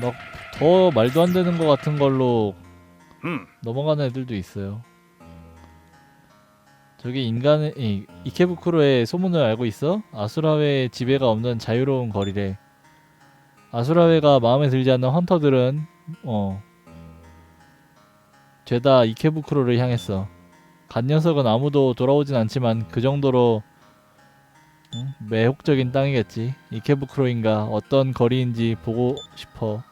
막 더 말도 안 되는 것 같은 걸로 음. 넘어가는 애들도 있어요. 저기 인간의 이, 이케부쿠로의 소문을 알고 있어? 아수라회의 지배가 없는 자유로운 거리래. 아수라회가 마음에 들지 않는 헌터들은 어 죄다 이케부쿠로를 향했어. 간 녀석은 아무도 돌아오진 않지만 그 정도로 응? 매혹적인 땅이겠지. 이케부쿠로인가 어떤 거리인지 보고 싶어.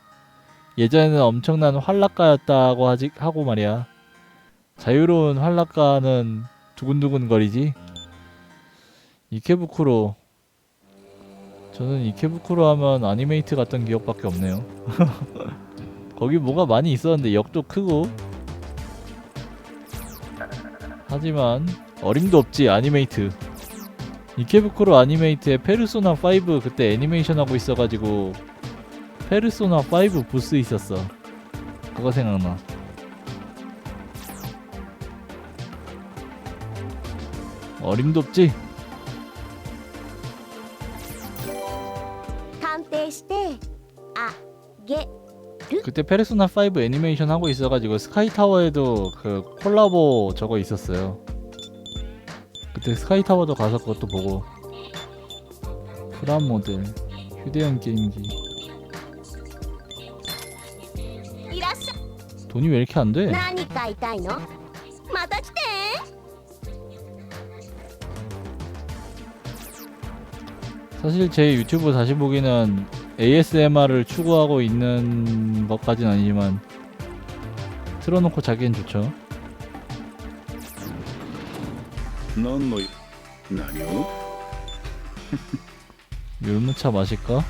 예전에는 엄청난 활락가였다고 하지, 하고 말이야. 자유로운 활락가는 두근두근 거리지. 이케부쿠로. 저는 이케부쿠로 하면 아니메이트 갔던 기억밖에 없네요. 거기 뭐가 많이 있었는데 역도 크고. 하지만 어림도 없지 아니메이트. 이케부쿠로 아니메이트에 페르소나 5 그때 애니메이션 하고 있어가지고 페르소나 5 부스 있었어. 그거 생각나. 어림도 없지? 鑑定してあげ 그때 페르소나 5 애니메이션 하고 있어가지고 스카이 타워에도 그 콜라보 저거 있었어요. 그때 스카이타워도 가서 그것도 보고. 프람 모델 휴대용 게임기. 돈이 왜 이렇게 안 돼? 사실 제 유튜브 다시 보기는 ASMR을 추구하고 있는 것까진 아니지만 틀어놓고 자기엔 좋죠. 何の何を 율무차 마실까?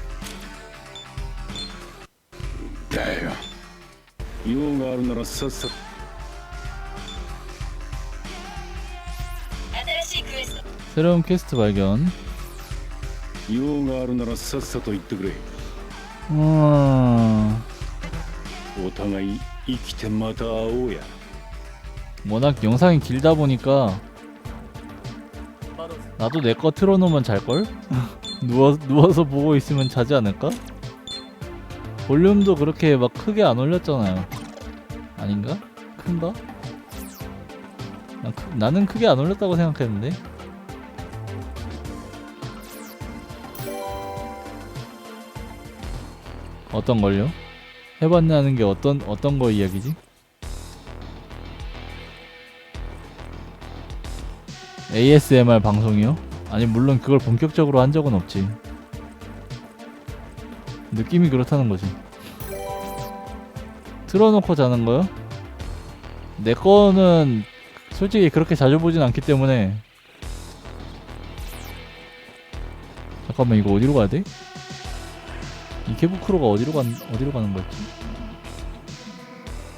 だよ用があるならさっさ 새로운 퀘스트 발견. 用があるならさっさと言ってくれ 음, お互い生きてまた会おうや 워낙 영상이 길다 보니까 나도 내 거 틀어놓으면 잘걸? 누워, 누워서 보고 있으면 자지 않을까? 볼륨도 그렇게 막 크게 안 올렸잖아요. 아닌가? 큰가? 난 크- 나는 크게 안 올렸다고 생각했는데. 어떤 걸요? 해봤냐는 게 어떤 어떤 거 이야기지? ASMR 방송이요? 아니 물론 그걸 본격적으로 한 적은 없지. 느낌이 그렇다는 거지. 틀어놓고 자는 거요? 내 거는 솔직히 그렇게 자주 보진 않기 때문에 잠깐만 이거 어디로 가야 돼? 이케부쿠로가 어디로 간 어디로 가는 거였지?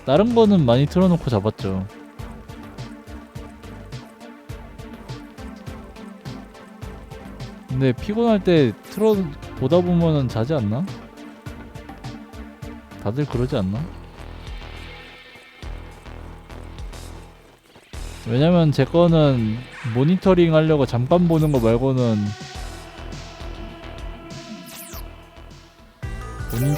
다른 거는 많이 틀어놓고 잡았죠. 근데 피곤할 때 틀어 보다 보면은 자지 않나? 다들 그러지 않나? 왜냐면 제 거는 모니터링 하려고 잠깐 보는 거 말고는 모니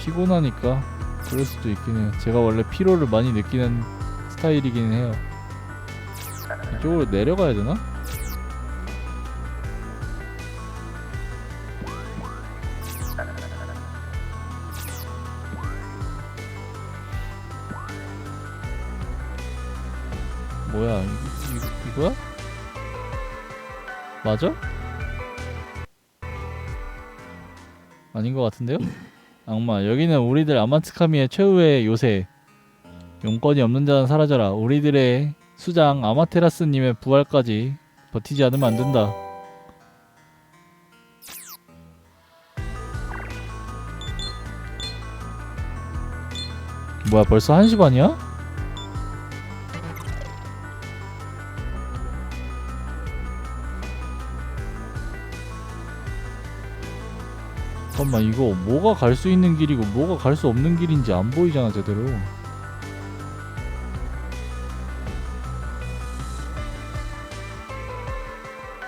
피곤하니까 그럴 수도 있긴 해요. 제가 원래 피로를 많이 느끼는 스타일이긴 해요. 이쪽으로 내려가야 되나? 맞아? 아닌 것 같은데요? 악마 여기는 우리들 아마츠카미의 최후의 요새 용건이 없는 자는 사라져라 우리들의 수장 아마테라스님의 부활까지 버티지 않으면 안 된다 뭐야 벌써 1시 반이야? 잠깐만 이거 뭐가 갈 수 있는 길이고 뭐가 갈 수 없는 길인지 안 보이잖아 제대로.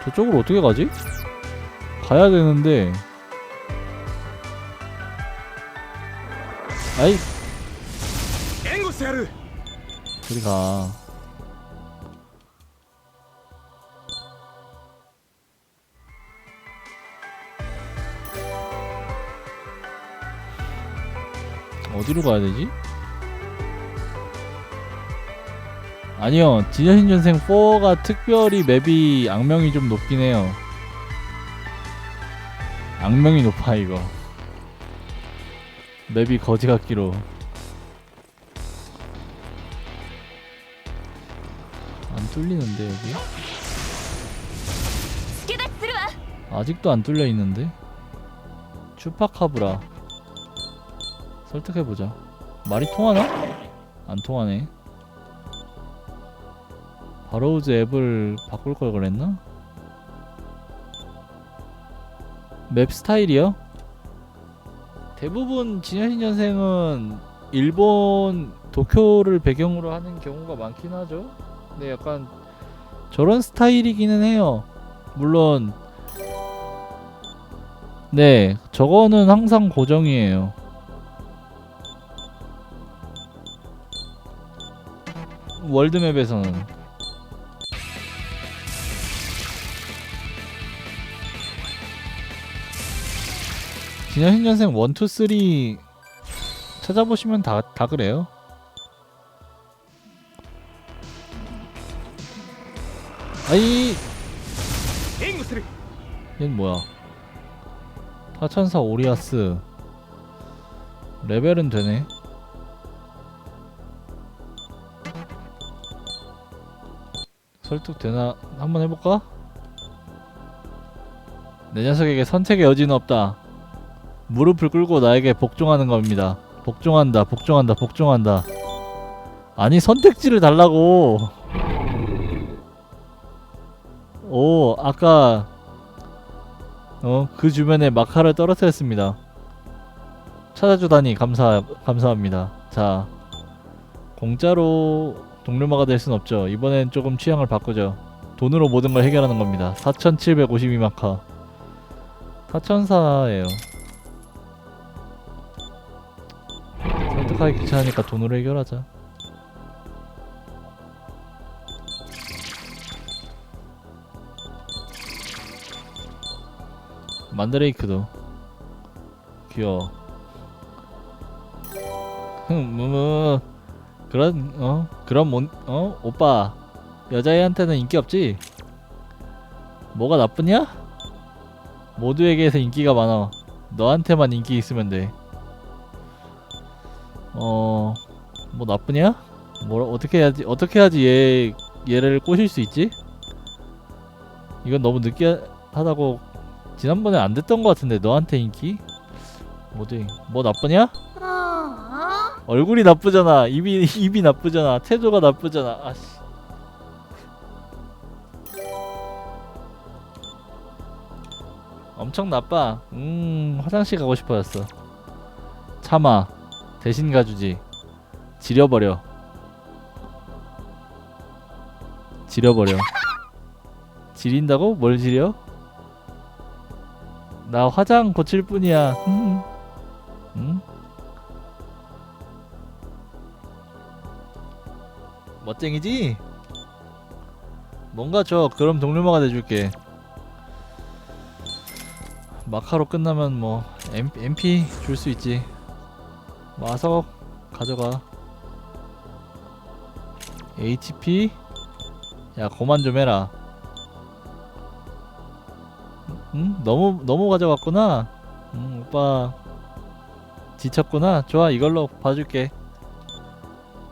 저쪽으로 어떻게 가지? 가야 되는데. 아이. 저리 가. 어디로 가야 되지? 아니요 진여신전생 4가 특별히 맵이 악명이 좀 높긴 해요. 악명이 높아 이거. 맵이 거지 같기로. 안 뚫리는데 여기? 아직도 안 뚫려 있는데? 추파카브라. 설득해보자 말이 통하나? 안 통하네 바로우즈 앱을 바꿀 걸 그랬나? 맵 스타일이요? 대부분 진여신년생은 일본 도쿄를 배경으로 하는 경우가 많긴 하죠 근데 약간 저런 스타일이기는 해요 물론 네, 저거는 항상 고정이에요. 월드맵에서는. 진현 신전생 1, 2, 3 찾아보시면 다, 다 그래요. 아이. 얘는 뭐야? 파천사 오리아스. 레벨은 되네. 설득 되나 한번 해볼까? 내 녀석에게 선택의 여지는 없다. 무릎을 꿇고 나에게 복종하는 겁니다. 복종한다, 복종한다, 복종한다. 아니 선택지를 달라고. 오, 아까 어, 그 주변에 마카를 떨어뜨렸습니다. 찾아주다니 감사 감사합니다. 자, 공짜로 동료마가 될 순 없죠. 이번엔 조금 취향을 바꾸죠. 돈으로 모든 걸 해결하는 겁니다. 4,752마카. 4,004예요. 설득하기 귀찮으니까 돈으로 해결하자. 만드레이크도 귀여워 흥 무무 그런 어? 그런 몬, 어? 오빠 여자애한테는 인기 없지? 뭐가 나쁘냐? 모두에게서 인기가 많아. 너한테만 인기 있으면 돼 어 뭐 나쁘냐? 뭐 어떻게 해야지 어떻게 해야지 얘 얘를 꼬실 수 있지? 이건 너무 느끼하다고 지난번에 안 됐던 것 같은데 너한테 인기? 뭐지? 뭐 나쁘냐? あ 얼굴이 나쁘잖아. 입이 입이 나쁘잖아. 태도가 나쁘잖아. 아씨. 엄청 나빠. 음 화장실 가고 싶어졌어. 참아. 대신 가주지. 지려버려. 지려버려. 지린다고? 뭘 지려? 나 화장 고칠 뿐이야. 음. 응? 멋쟁이지? 뭔가 줘. 그럼 동료마가 돼줄게. 마카로 끝나면 뭐 MP 줄 수 있지. 와서 가져가. HP? 야, 고만 좀 해라. 응? 너무 너무 가져갔구나. 응, 오빠 지쳤구나. 좋아, 이걸로 봐줄게.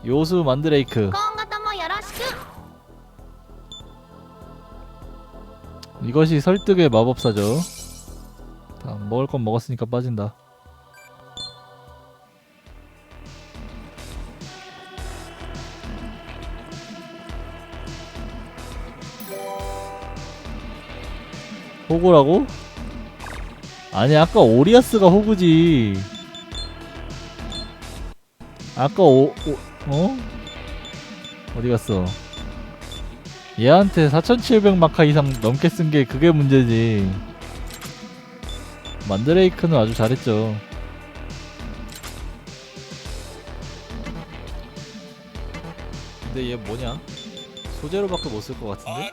요수 만드레이크. 이것이 설득의 마법사죠. 다 먹을 건 먹었으니까 빠진다. 호구라고? 아니 아까 오리아스가 호구지. 아까 오, 오 어? 어디 갔어? 얘한테 4700 마카 이상 넘게 쓴 게 그게 문제지 만드레이크는 아주 잘했죠 근데 얘 뭐냐? 소재로밖에 못 쓸 것 같은데?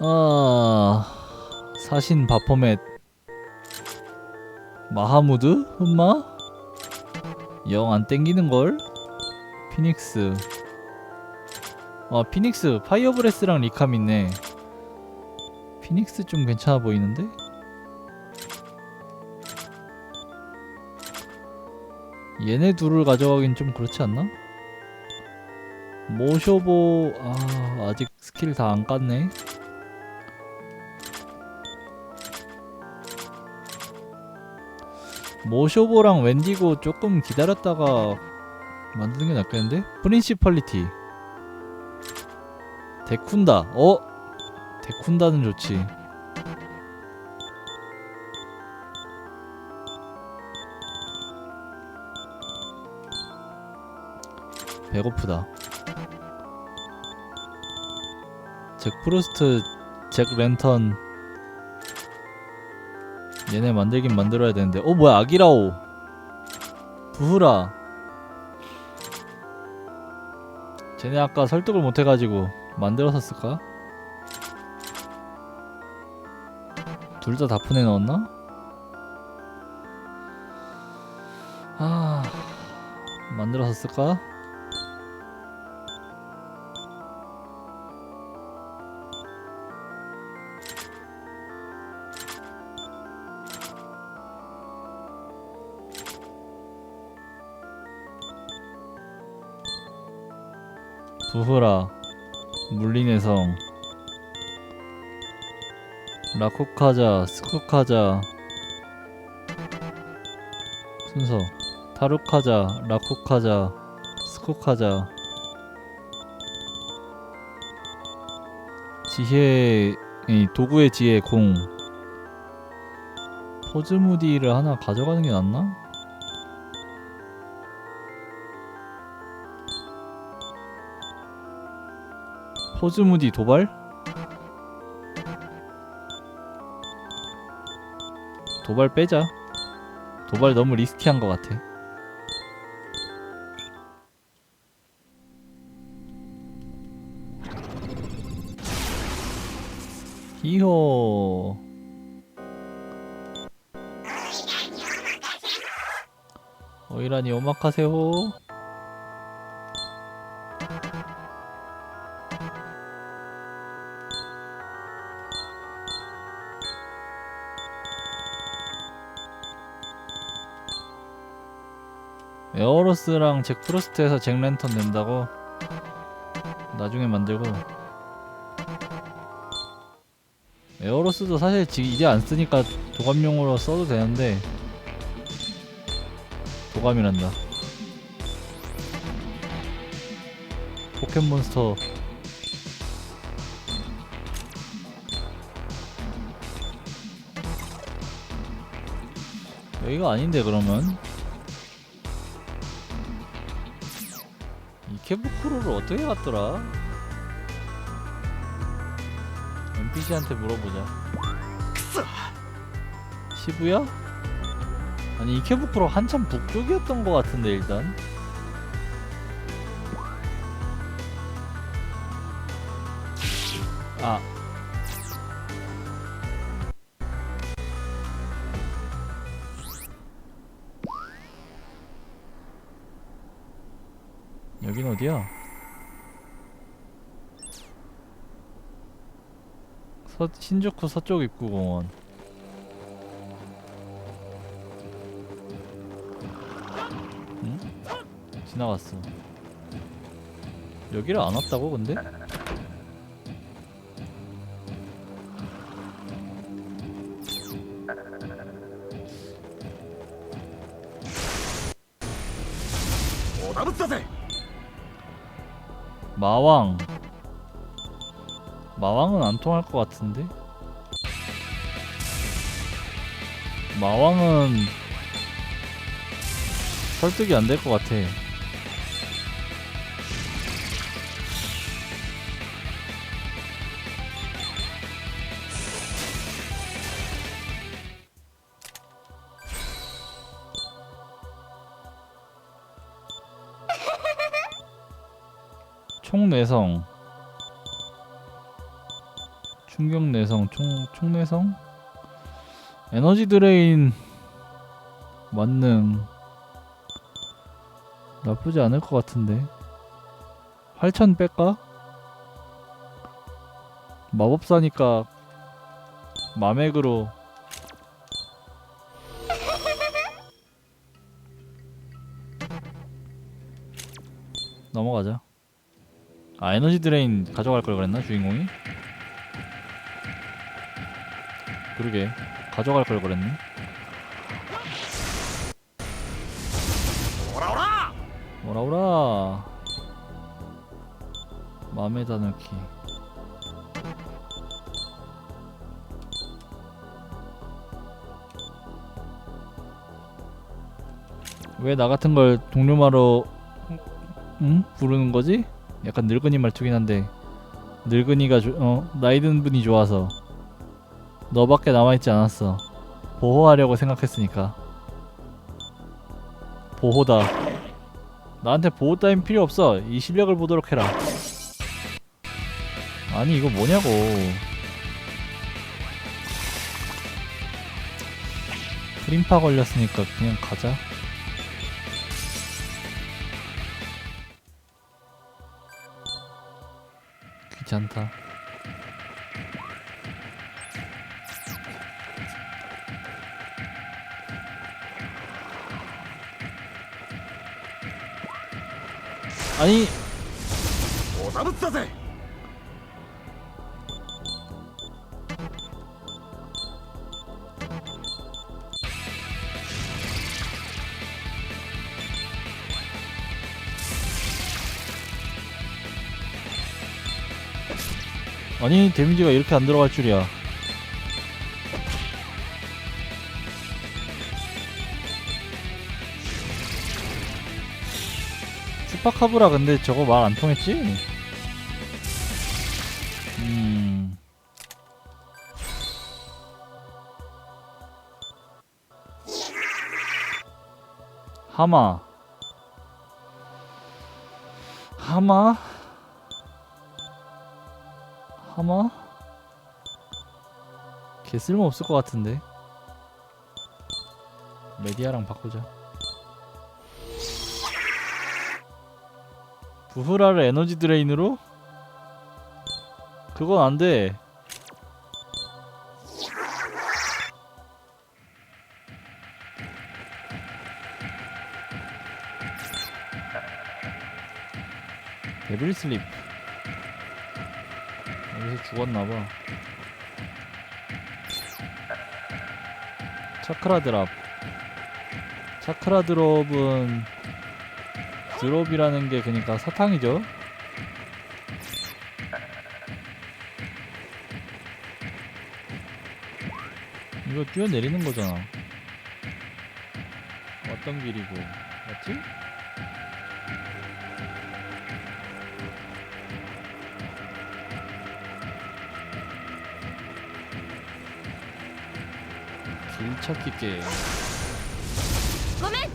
아... 사신 바포멧 마하무드? 흠마? 영 안 땡기는걸? 피닉스. 아 피닉스. 파이어브레스랑 리캄 있네. 피닉스 좀 괜찮아 보이는데? 얘네 둘을 가져가긴 좀 그렇지 않나? 모쇼보 아 아직 스킬 다 안 깠네. 모쇼보랑 웬디고 조금 기다렸다가 만드는 게 낫겠는데? 프린시펄리티. 데쿤다. 어? 데쿤다는 좋지. 배고프다. 잭 프로스트 잭 랜턴. 얘네 만들긴 만들어야 되는데. 어 뭐야 아기라오. 부후라 쟤네 아까 설득을 못해가지고 만들어서 쓸까? 둘 다 다푼에 넣었나? 아 만들어서 쓸까? 부후라 물린의 성 라쿠카자 스쿠카자 순서 타루카자 라쿠카자 스쿠카자 지혜 이 도구의 지혜 공 포즈무디를 하나 가져가는 게 낫나? 포즈무디 도발? 도발 빼자. 도발 너무 리스키한 것 같아. 히호. 오이라니 오마카세호. 에어로스랑 잭 프로스트에서 잭 랜턴 낸다고 나중에 만들고. 에어로스도 사실 지금 이제 안 쓰니까 도감용으로 써도 되는데 도감이란다. 포켓몬스터. 여기가 아닌데 그러면 이케부쿠로를 어떻게 갔더라? NPC한테 물어보자. 시부야? 아니 이케부쿠로 한참 북쪽이었던 것 같은데 일단. 여긴 어디야? 서, 신주쿠 서쪽 입구 공원. 응? 지나갔어. 여기를 안 왔다고 근데? 마왕. 마왕은 안 통할 것 같은데? 마왕은 설득이 안 될 것 같아. 내성. 충격 내성 총, 총 내성? 에너지 드레인 만능. 나쁘지 않을 것 같은데. 8천 뺄까? 마법사니까 마맥으로. 넘어가자 아 에너지 드레인 가져갈 걸 그랬나 주인공이? 그러게 가져갈 걸 그랬네 오라오라 오라오라 맘에다 넣기 왜 나 같은 걸 동료마로 응? 부르는 거지? 약간 늙은이 말투긴 한데 늙은이가 조, 어 나이 든 분이 좋아서 너밖에 남아있지 않았어 보호하려고 생각했으니까 보호다 나한테 보호 따윈 필요 없어. 이 실력을 보도록 해라. 아니 이거 뭐냐고. 프림파 걸렸으니까 그냥 가자. 귀찮다. 아니 おだぶったぜ 아니 데미지가 이렇게 안 들어갈 줄이야. 슈퍼카브라 근데 저거 말 안 통했지? 음. 하마. 하마? 하마? 걔 쓸모 없을 것 같은데. 메디아랑 바꾸자. 부흐라를 에너지 드레인으로? 그건 안 돼. 데빌 슬립. 여기서 죽었나봐. 차크라 드랍. 차크라 드롭은 드롭이라는 게 그니까 사탕이죠. 이거 뛰어내리는 거잖아. 어떤 길이고, 맞지? 진짜 깊게. 고멘.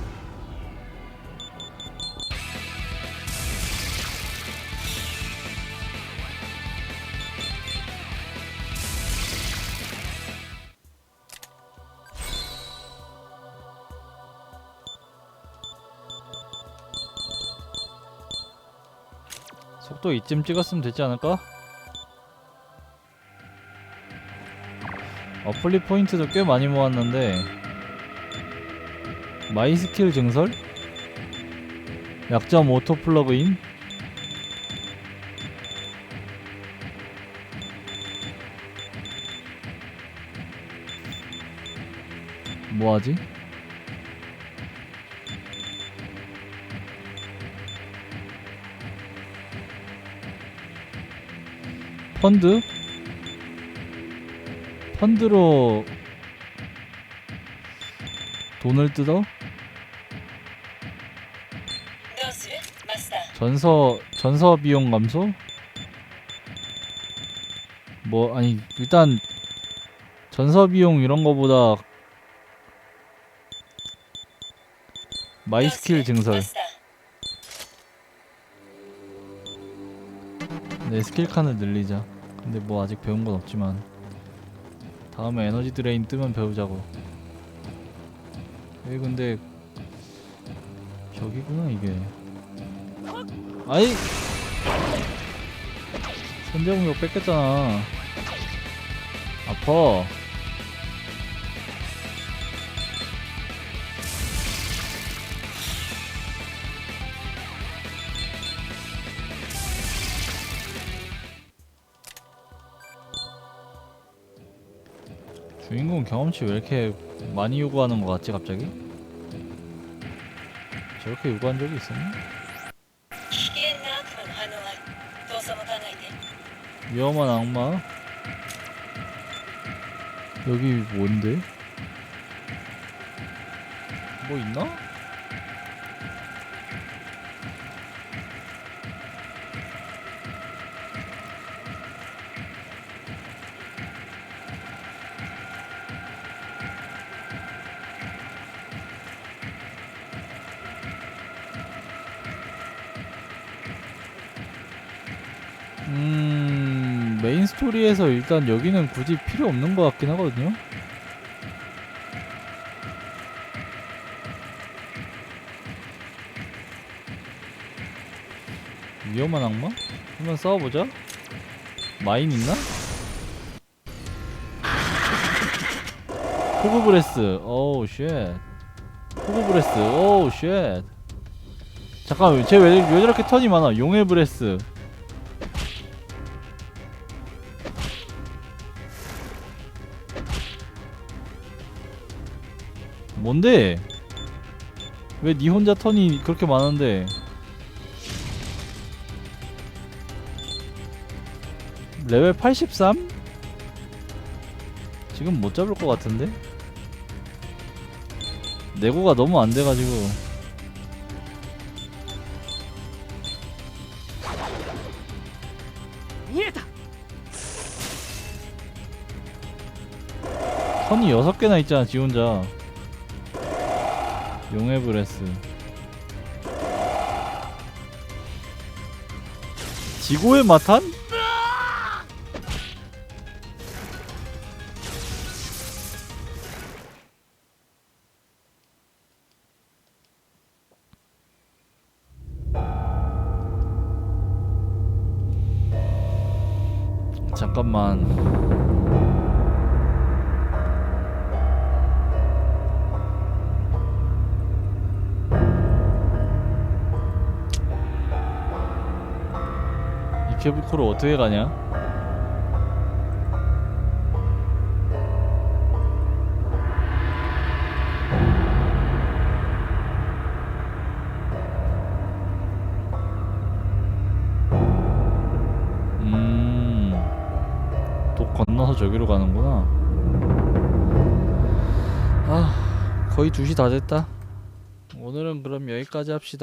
속도 이쯤 찍었으면 되지 않을까? 어플리 포인트도 꽤 많이 모았는데 마이 스킬 증설? 약점 오토 플러그인? 뭐하지? 펀드? 펀드로 돈을 뜯어? 전서 전서 비용 감소? 뭐 아니 일단 전서 비용 이런 거보다 마이 스킬 증설. 내 스킬 칸을 늘리자. 근데 뭐 아직 배운 건 없지만. 다음에 에너지 드레인 뜨면 배우자고. 여기 근데 벽이구나 이게. 아이 선제공격 뺏겼잖아. 아파. 주인공 경험치 왜 이렇게 많이 요구하는 것 같지 갑자기? 네. 저렇게 요구한 적이 있었나? 위험한 악마 여기 뭔데? 뭐 있나? 음 메인 스토리에서 일단 여기는 굳이 필요 없는 것 같긴 하거든요. 위험한 악마? 한번 싸워보자. 마인 있나? 호그 브레스. 오우 쉣. 호그 브레스. 오우 쉣. 잠깐 쟤왜 왜 저렇게 턴이 많아? 용의 브레스. 뭔데? 왜 니 혼자 턴이 그렇게 많은데? 레벨 83? 지금 못 잡을 것 같은데? 내고가 너무 안 돼가지고 턴이 6개나 있잖아 지 혼자 용의 브레스 지고의 마탄? 잠깐만 이케부코로 어떻게 가냐? 음, 독 건너서 저기로 가는구나. 아, 거의 2시 다 됐다. 오늘은 그럼 여기까지 합시다.